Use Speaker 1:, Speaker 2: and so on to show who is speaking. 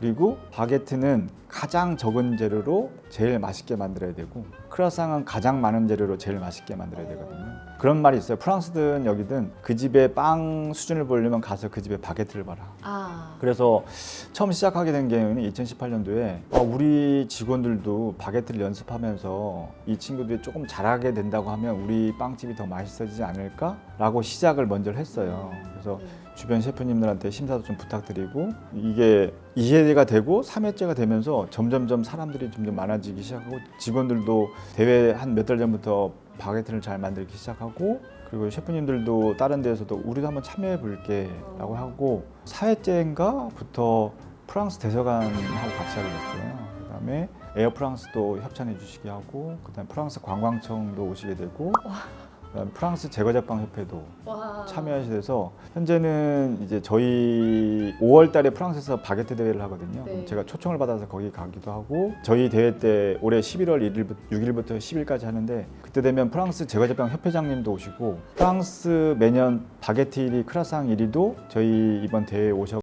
Speaker 1: 그리고 바게트는 가장 적은 재료로 제일 맛있게 만들어야 되고 크라상은 가장 많은 재료로 제일 맛있게 만들어야 되거든요. 그런 말이 있어요. 프랑스든 여기든 그 집의 빵 수준을 보려면 가서 그 집의 바게트를 봐라.
Speaker 2: 아.
Speaker 1: 그래서 처음 시작하게 된 게는 2018년도에 아, 우리 직원들도 바게트를 연습하면서 이 친구들이 조금 잘하게 된다고 하면 우리 빵집이 더 맛있어지지 않을까라고 시작을 먼저 했어요. 그래서
Speaker 2: 네.
Speaker 1: 주변 셰프님들한테 심사도 좀 부탁드리고 이게 2회가 되고 3회째가 되면서 점점점 사람들이 점점 많아지기 시작하고 직원들도 대회 한 몇 달 전부터 바게트를 잘 만들기 시작하고 그리고 셰프님들도 다른 데에서도 우리도 한번 참여해 볼게 라고 하고 4회째인가부터 프랑스 대사관하고 같이 하게 됐어요. 그 다음에 에어 프랑스도 협찬해 주시게 하고 그 다음 프랑스 관광청도 오시게 되고 프랑스 제과제빵 협회도
Speaker 2: 와.
Speaker 1: 돼서 현재는 이제 저희 5월 달에 프랑스에서 바게트 대회를 하거든요.
Speaker 2: 네.
Speaker 1: 제가 초청을 받아서 거기 가기도 하고 저희 대회 때 올해 11월 1일부터 6일부터 10일까지 하는데 그때 되면 프랑스 제과제빵 협회장님도 오시고 프랑스 매년 바게트 1위 크라상 1위도 저희 이번 대회에 오셔